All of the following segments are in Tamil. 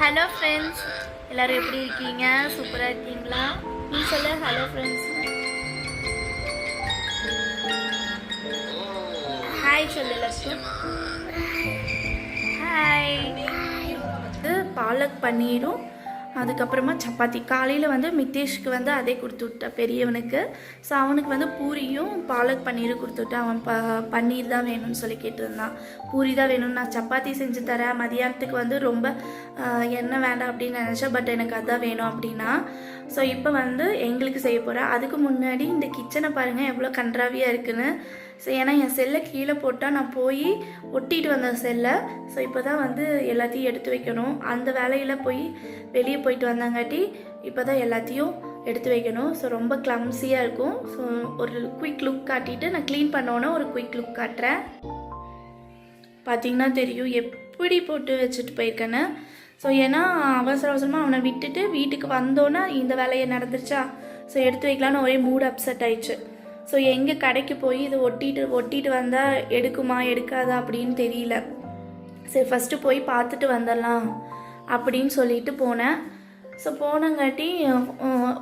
ஹலோ ஃப்ரெண்ட்ஸ் எல்லோரும் எப்படி இருக்கீங்க? சூப்பராக இருக்கீங்களா? நீ சொல்ல ஹலோ ஃப்ரெண்ட்ஸ் ஹாய் சொல்லு எல்லாருக்கும் ஹாய் இது பாலக் பன்னீரும் அதுக்கப்புறமா சப்பாத்தி. காலையில் வந்து மித்தேஷ்க்கு வந்து அதே கொடுத்து விட்டேன் பெரியவனுக்கு. ஸோ அவனுக்கு வந்து பூரியும் பாலக் பன்னீரும் கொடுத்து விட்டேன். அவன் ப பன்னீர் தான் வேணும்னு சொல்லி கேட்டிருந்தான். பூரி தான் வேணும் நான் சப்பாத்தி செஞ்சு தரேன். மதியானத்துக்கு வந்து ரொம்ப எண்ணெய் வேண்டாம் அப்படின்னு நினச்சேன். பட் எனக்கு அதுதான் வேணும் அப்படின்னா. ஸோ இப்போ வந்து எங்களுக்கு செய்ய போகிறேன் அதுக்கு முன்னாடி இந்த கிச்சனை பாருங்கள் எவ்வளோ கன்றாவியாக இருக்குன்னு. ஸோ ஏன்னா என் செல்லை கீழே போட்டால் நான் போய் ஒட்டிட்டு வந்தேன் செல்லை. ஸோ இப்போ தான் வந்து எல்லாத்தையும் எடுத்து வைக்கணும். அந்த வேலையில் போய் வெளியே போயிட்டு வந்தாங்காட்டி இப்போ தான் எல்லாத்தையும் எடுத்து வைக்கணும். ஸோ ரொம்ப கிளம்ஸியாக இருக்கும். ஸோ ஒரு குயிக் லுக் காட்டிட்டு நான் க்ளீன் பண்ணோன்னே ஒரு குயிக் லுக் காட்டுறேன். பார்த்தீங்கன்னா தெரியும் எப்படி போட்டு வச்சுட்டு போயிருக்கேன்னு. ஸோ ஏன்னா அவசர அவசரமாக அவனை விட்டுட்டு வீட்டுக்கு வந்தோன்னே இந்த வேலையை நடந்துருச்சா? ஸோ எடுத்து வைக்கலான்னு ஒரே மூட் அப்செட் ஆயிடுச்சு. ஸோ எங்கே கடைக்கு போய் இது ஒட்டிட்டு ஒட்டிட்டு வந்தால் எடுக்குமா எடுக்காதா அப்படின்னு தெரியல. சரி ஃபஸ்ட்டு போய் பார்த்துட்டு வந்துடலாம் அப்படின்னு சொல்லிட்டு போனேன். ஸோ போனங்காட்டி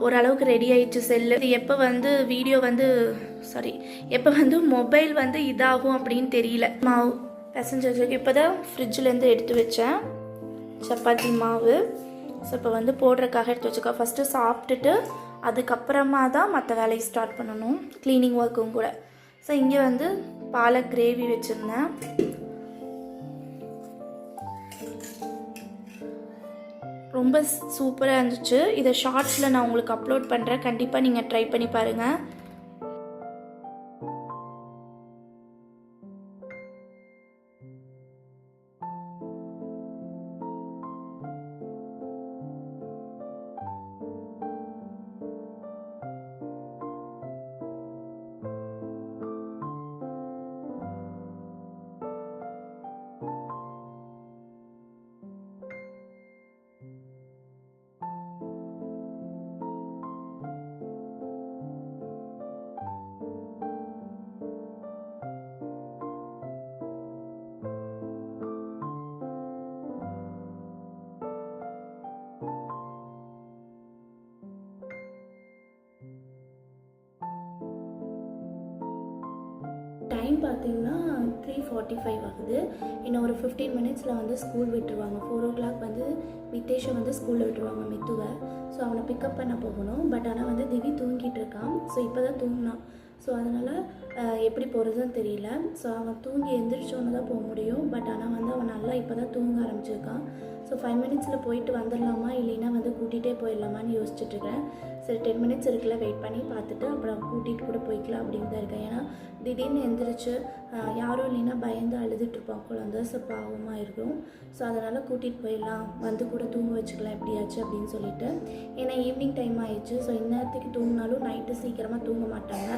ஓரளவுக்கு ரெடி ஆயிடுச்சு செல்லு. இது எப்போ வந்து வீடியோ வந்து சாரி எப்போ வந்து மொபைல் வந்து இதாகும் அப்படின்னு தெரியல. மாவு பிசைஞ்சு இப்போ தான் ஃப்ரிட்ஜிலேருந்து எடுத்து வச்சேன். சப்பாத்தி மாவு. ஸோ இப்போ வந்து போடுறதுக்காக எடுத்து வச்சுக்கோ. ஃபஸ்ட்டு சாப்பிட்டுட்டு அதுக்கப்புறமா தான் மற்ற வேலையை ஸ்டார்ட் பண்ணணும். க்ளீனிங் ஒர்க்கும் கூட. ஸோ இங்கே வந்து பாலக் கிரேவி வச்சுருந்தேன். ரொம்ப சூப்பராக இருந்துச்சு. இதை ஷார்ட்ஸில் நான் உங்களுக்கு அப்லோட் பண்ணுறேன் கண்டிப்பாக நீங்கள் ட்ரை பண்ணி பாருங்கள் டைம் பார்த்தீங்கன்னா த்ரீ ஃபார்ட்டி ஃபைவ் ஆகுது. இன்னும் ஒரு ஃபிஃப்டீன் மினிட்ஸில் வந்து ஸ்கூல் விட்டுருவாங்க. ஃபோர் ஓ கிளாக் வந்து மித்தேஷை வந்து ஸ்கூலில் விட்டுருவாங்க மித்துவை. ஸோ அவனை பிக்கப் பண்ண போகணும். பட் ஆனால் வந்து திவி தூங்கிட்டு இருக்கான். ஸோ இப்போ தான் தூங்கினான். ஸோ அதனால் எப்படி போகிறதுன்னு தெரியல. ஸோ அவன் தூங்கி எந்திரிச்சோன்னு தான் போக முடியும். பட் ஆனால் வந்து அவன் நல்லா இப்போ தான் தூங்க ஆரம்பிச்சிருக்கான். ஸோ ஃபைவ் மினிட்ஸில் போயிட்டு வந்துடலாமா? இல்லைன்னா வந்து கூட்டிகிட்டே போயிடலாமான்னு யோசிச்சுட்ருக்கேன் சரி டென் மினிட்ஸ் இருக்குல்ல வெயிட் பண்ணி பார்த்துட்டு அப்புறம் கூட்டிகிட்டு கூட போய்க்கலாம் அப்படின்னு தான் இருக்கேன். ஏன்னா திடீர்னு எந்திரிச்சு யாரும் இல்லைன்னா பயந்து அழுதுட்டு இருப்பான் குழந்தை. ஸோ பாவமாக இருக்கும். ஸோ அதனால் கூட்டிகிட்டு போயிடலாம். வந்து கூட தூங்க வச்சுக்கலாம். எப்படியாச்சு அப்படின்னு சொல்லிட்டு. ஏன்னா ஈவினிங் டைம் ஆயிடுச்சு. ஸோ இந்நேரத்துக்கு தூங்கினாலும் நைட்டு சீக்கிரமாக தூங்க மாட்டாங்க.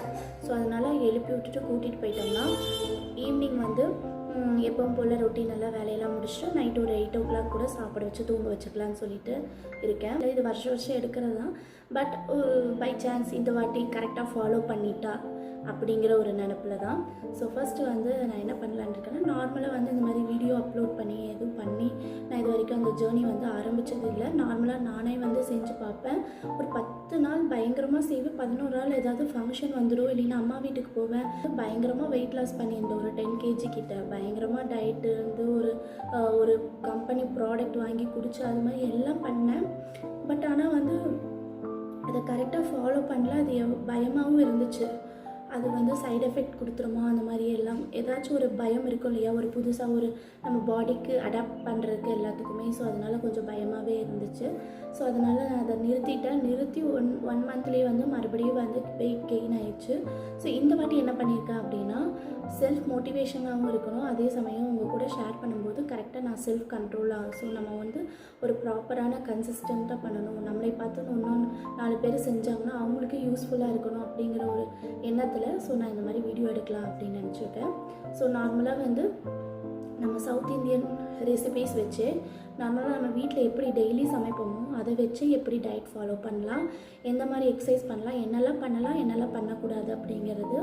ஸோ அதனால் எழுப்பி விட்டுட்டு கூட்டிகிட்டு போயிட்டோம்னா ஈவினிங் வந்து எப்பவும் போல் ரொட்டீன் எல்லாம் வேலையெல்லாம் முடிச்சுட்டு நைட் ஒரு எயிட் ஓ கிளாக் கூட சாப்பிட வச்சு தூங்க வச்சுக்கலாம்னு சொல்லிட்டு இருக்கேன். இது வருஷம் வருஷம் எடுக்கிறது தான் பட் பை சான்ஸ் இந்த வாட்டி கரெக்டாக ஃபாலோ பண்ணிட்டா. அப்படிங்கிற ஒரு நினப்பில் தான். ஸோ ஃபஸ்ட்டு வந்து நான் என்ன பண்ணலான்னு இருக்கேன்னா நார்மலாக வந்து இந்த மாதிரி வீடியோ அப்லோட் பண்ணி எதுவும் பண்ணி நான் இது வரைக்கும் அந்த ஜேர்னி வந்து ஆரம்பித்தது இல்லை. நார்மலாக நானே வந்து செஞ்சு பார்ப்பேன். ஒரு பத்து நாள் பயங்கரமாக செய்வேன் பதினோரு நாள் ஏதாவது ஃபங்க்ஷன் வந்துடும் இல்லைன்னா அம்மா வீட்டுக்கு போவேன். பயங்கரமாக வெயிட் லாஸ் பண்ணியிருந்தேன் ஒரு டென் கேஜி கிட்ட. பயங்கரமாக டயட்டு இருந்து ஒரு ஒரு கம்பெனி ப்ராடக்ட் வாங்கி குடிச்சு அது மாதிரி எல்லாம் பண்ணேன். பட் ஆனால் வந்து அதை கரெக்டாக ஃபாலோ பண்ணல. அது எவ்- பயமாகவும் இருந்துச்சு. அது வந்து சைடு எஃபெக்ட் கொடுத்துருமா? அந்த மாதிரி எல்லாம். ஏதாச்சும் ஒரு பயம் இருக்கும் இல்லையா? ஒரு புதுசாக ஒரு நம்ம பாடிக்கு அடாப்ட் பண்ணுறதுக்கு எல்லாத்துக்குமே. ஸோ அதனால் கொஞ்சம் பயமாகவே இருந்துச்சு. ஸோ அதனால் நான் அதை நிறுத்திட்டேன். நிறுத்தி ஒன் ஒன் மந்த்லேயே வந்து மறுபடியும் வந்து வெயிட் கெயின் ஆயிடுச்சு. ஸோ இந்த வாட்டி என்ன பண்ணியிருக்கேன் அப்படின்னா செல்ஃப் மோட்டிவேஷனாகவும் இருக்கணும். அதே சமயம் உங்கள் கூட ஷேர் பண்ணும்போது கரெக்டாக நான் செல்ஃப் கண்ட்ரோல் ஆகும் ஸோ நம்ம வந்து ஒரு ப்ராப்பரான கன்சிஸ்டண்ட்டாக பண்ணணும். நம்மளை பார்த்து இன்னொன்று நாலு பேர் செஞ்சாங்கன்னா அவங்களுக்கு யூஸ்ஃபுல்லாக இருக்கணும் அப்படிங்கிற ஒரு எண்ணத்தில் ஸோ நான் இந்த மாதிரி வீடியோ எடுக்கலாம் அப்படின்னு நினச்சிருக்கேன். ஸோ நார்மலாக வந்து நம்ம சவுத் இந்தியன் ரெசிபீஸ் வச்சு நார்மலாக நம்ம வீட்டில் எப்படி டெய்லி சமைப்போமோ அதை வச்சு எப்படி டயட் ஃபாலோ பண்ணலாம் எந்த மாதிரி எக்ஸசைஸ் பண்ணலாம் என்னெல்லாம் பண்ணலாம் என்னெல்லாம் பண்ணக்கூடாது அப்படிங்கிறது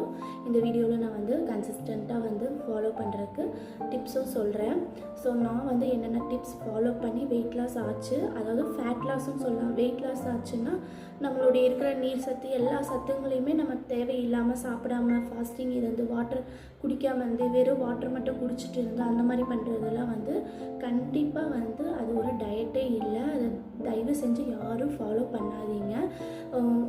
இந்த வீடியோவில் நான் வந்து கன்சிஸ்டண்ட்டாக வந்து ஃபாலோ பண்ணுறதுக்கு டிப்ஸும் சொல்கிறேன் ஸோ நான் வந்து என்னென்ன டிப்ஸ் ஃபாலோ பண்ணி வெயிட் லாஸ் ஆச்சு அதாவது ஃபேட் லாஸும் சொல்லலாம். வெயிட் லாஸ் ஆச்சுன்னா நம்மளுடைய இருக்கிற நீர் சத்து எல்லா சத்துங்களையுமே நம்ம தேவையில்லாமல் சாப்பிடாம ஃபாஸ்டிங் இருந்து வாட்டர் குடிக்காமல் இருந்து வெறும் வாட்டர் மட்டும் குடிச்சிட்டு இருந்து அந்த மாதிரி பண்ணுறதெல்லாம் வந்து கண்டிப்பாக வந்து அது ஒரு டயட்டே இல்லை. அதை தயவு செஞ்சு யாரும் ஃபாலோ பண்ணாதீங்க.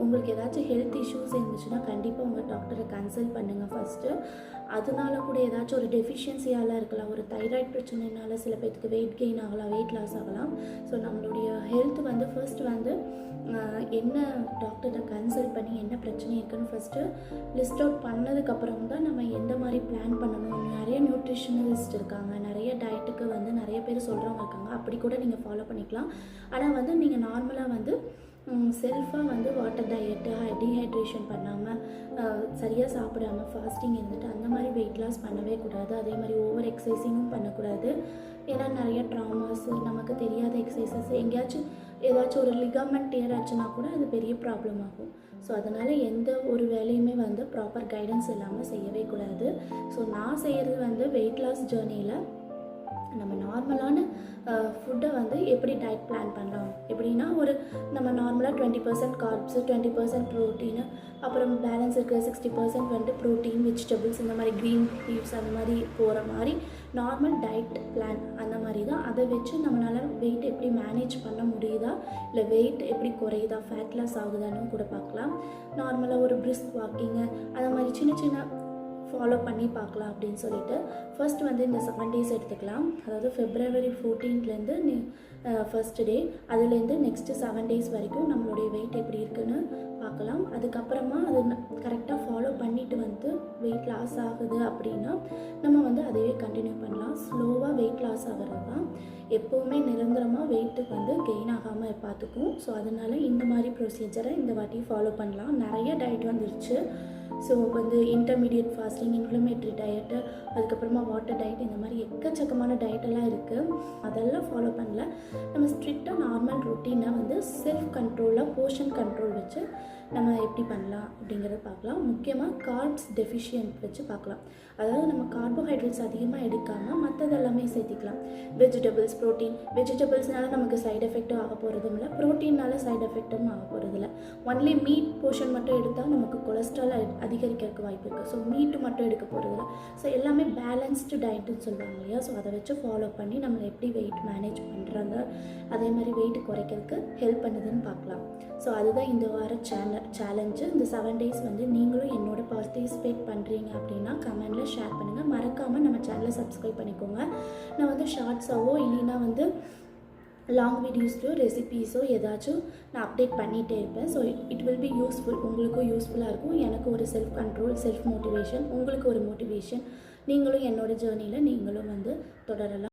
உங்களுக்கு ஏதாச்சும் ஹெல்த் இஷ்யூஸ் இருந்துச்சுன்னா கண்டிப்பாக உங்கள் டாக்டரை கன்சல்ட் பண்ணுங்கள் ஃபஸ்ட்டு அதனால கூட ஏதாச்சும் ஒரு டெஃபிஷியன்சியால் இருக்கலாம். ஒரு தைராய்டு பிரச்சனைனால சில பேர்த்துக்கு வெயிட் கெயின் ஆகலாம் வெயிட் லாஸ் ஆகலாம். ஸோ நம்மளுடைய ஹெல்த் வந்து ஃபர்ஸ்ட் வந்து என்ன டாக்டரை கன்சல்ட் பண்ணி என்ன பிரச்சனை இருக்குன்னு ஃபஸ்ட்டு லிஸ்ட் அவுட் பண்ணதுக்கப்புறம் தான் நம்ம எந்த மாதிரி பிளான் பண்ணணும். நிறைய நியூட்ரிஷனலிஸ்ட் இருக்காங்க நிறைய வந்து நிறைய பேர் சொல்கிறவங்க இருக்காங்க. அப்படி கூட நீங்கள் ஃபாலோ பண்ணிக்கலாம். ஆனால் வந்து நீங்கள் நார்மலாக வந்து செல்ஃபாக வந்து வாட்டர் டயட்டு டீஹைட்ரேஷன் பண்ணாமல் சரியாக சாப்பிடாம ஃபாஸ்டிங் இருந்துட்டு அந்த மாதிரி வெயிட் லாஸ் பண்ணவே கூடாது. அதே மாதிரி ஓவர் எக்ஸசைஸிங்கும் பண்ணக்கூடாது. ஏன்னா நிறைய ட்ராமாஸ் நமக்கு தெரியாத எக்ஸசைசஸ் எங்கேயாச்சும் ஏதாச்சும் ஒரு லிகாமெண்ட் டேர் ஆச்சுன்னா கூட அது பெரிய ப்ராப்ளம் ஆகும். ஸோ அதனால் எந்த ஒரு வேலையுமே வந்து ப்ராப்பர் கைடன்ஸ் இல்லாமல் செய்யவே கூடாது. ஸோ நான் செய்கிறது வந்து வெயிட் லாஸ் ஜேர்னியில் நம்ம நார்மலான ஃபுட்டை வந்து எப்படி டயட் பிளான் பண்ணலாம்? எப்படின்னா ஒரு நம்ம நார்மலாக twenty percent carbs twenty percent protein அப்புறம் பேலன்ஸ் இருக்கிற சிக்ஸ்டி பர்சன்ட் வந்து ப்ரோட்டீன் வெஜிடபிள்ஸ் இந்த மாதிரி க்ரீன் லீவ்ஸ் அந்த மாதிரி போகிற மாதிரி நார்மல் டயட் பிளான் அந்த மாதிரி தான். அதை வச்சு நம்மளால் வெயிட் எப்படி மேனேஜ் பண்ண முடியுதா? இல்லை வெயிட் எப்படி குறையுதா? ஃபேட் லாஸ் ஆகுதான்னு கூட பார்க்கலாம். நார்மலாக ஒரு பிரிஸ்க் வாக்கிங்கு அந்த மாதிரி சின்ன சின்ன ஃபாலோ பண்ணி பார்க்கலாம் அப்படின்னு சொல்லிட்டு ஃபர்ஸ்ட் வந்து இந்த செவன் டேஸ் எடுத்துக்கலாம். அதாவது ஃபெப்ரவரி ஃபோர்டீன்த்லேருந்து நீ ஃபர்ஸ்ட் டே அதுலேருந்து நெக்ஸ்ட்டு செவன் டேஸ் வரைக்கும் நம்மளுடைய வெயிட் எப்படி இருக்குன்னு பார்க்கலாம். அதுக்கப்புறமா அது கரெக்டாக ஃபாலோ பண்ணிட்டு வந்து வெயிட் லாஸ் ஆகுது அப்படின்னா நம்ம வந்து அதையே கண்டினியூ பண்ணலாம். ஸ்லோவாக வெயிட் லாஸ் ஆகிறது தான். எப்போவுமே நிரந்தரமாக வெயிட்டு வந்து கெயின் ஆகாமல் பார்த்துக்கும். ஸோ அதனால் இந்த மாதிரி ப்ரொசீஜரை இந்த வாட்டி ஃபாலோ பண்ணலாம். நிறைய டயட் வந்துருச்சு. ஸோ வந்து இன்டர்மீடியட் ஃபாஸ்டிங் இன்ஃப்ளமேட்ரி டயட்டு அதுக்கப்புறமா வாட்டர் டயட் இந்த மாதிரி எக்கச்சக்கமான டயட்டெல்லாம் இருக்குது அதெல்லாம் ஃபாலோ பண்ணல. நம்ம ஸ்ட்ரிக்டாக நார்மல் ரொட்டீனாக வந்து செல்ஃப் கண்ட்ரோலாக போர்ஷன் கண்ட்ரோல் வச்சு நம்ம எப்படி பண்ணலாம் அப்படிங்கிறத பார்க்கலாம். முக்கியமாக கார்ப்ஸ் டெஃபிஷியன்ட் வச்சு பார்க்கலாம். அதாவது நம்ம கார்போஹைட்ரேட்ஸ் அதிகமாக எடுக்காமல் மற்றது எல்லாமே சேர்த்திக்கலாம். வெஜிடபிள்ஸ் ப்ரோட்டீன் வெஜிடபிள்ஸ்னால நமக்கு சைடு எஃபெக்ட்டும் ஆக போகிறதும் இல்லை. ப்ரோட்டீன்னால சைடு எஃபெக்ட்டும் ஆக போகிறதில்ல ஒன்லி மீட் போர்ஷன் மட்டும் எடுத்தால் நமக்கு கொலஸ்ட்ரால் அதிகரிக்கிறதுக்கு வாய்ப்பு இருக்குது ஸோ மீட்டு மட்டும் எடுக்க போகிறதில்ல ஸோ எல்லாமே பேலன்ஸ்டு டயட்டுன்னு சொல்லுவாங்க இல்லையா? ஸோ அதை வச்சு ஃபாலோ பண்ணி நம்ம எப்படி வெயிட் மேனேஜ் பண்ணுறாங்க அதே மாதிரி வெயிட் குறைக்கிறதுக்கு ஹெல்ப் பண்ணுதுன்னு பார்க்கலாம். ஸோ அதுதான் இந்த வார சேனல் சேலஞ்சு இந்த செவன் டேஸ் வந்து நீங்களும் என்னோட பார்ட்டிசிபேட் பண்ணுறீங்க அப்படின்னா கமெண்டில் ஷேர் பண்ணுங்கள் மறக்காமல் நம்ம சேனலை சப்ஸ்கிரைப் பண்ணிக்கோங்க. நான் வந்து ஷார்ட்ஸாவோ இல்லைன்னா வந்து லாங் வீடியோஸ்லையோ ரெசிபீஸோ ஏதாச்சும் நான் அப்டேட் பண்ணிகிட்டே இருப்பேன். So it will be useful உங்களுக்கும் யூஸ்ஃபுல்லாக இருக்கும். எனக்கு ஒரு செல்ஃப் கண்ட்ரோல் செல்ஃப் மோட்டிவேஷன் உங்களுக்கு ஒரு மோட்டிவேஷன் நீங்களும் என்னோட ஜேர்னியில் நீங்களும் வந்து தொடரலாம்.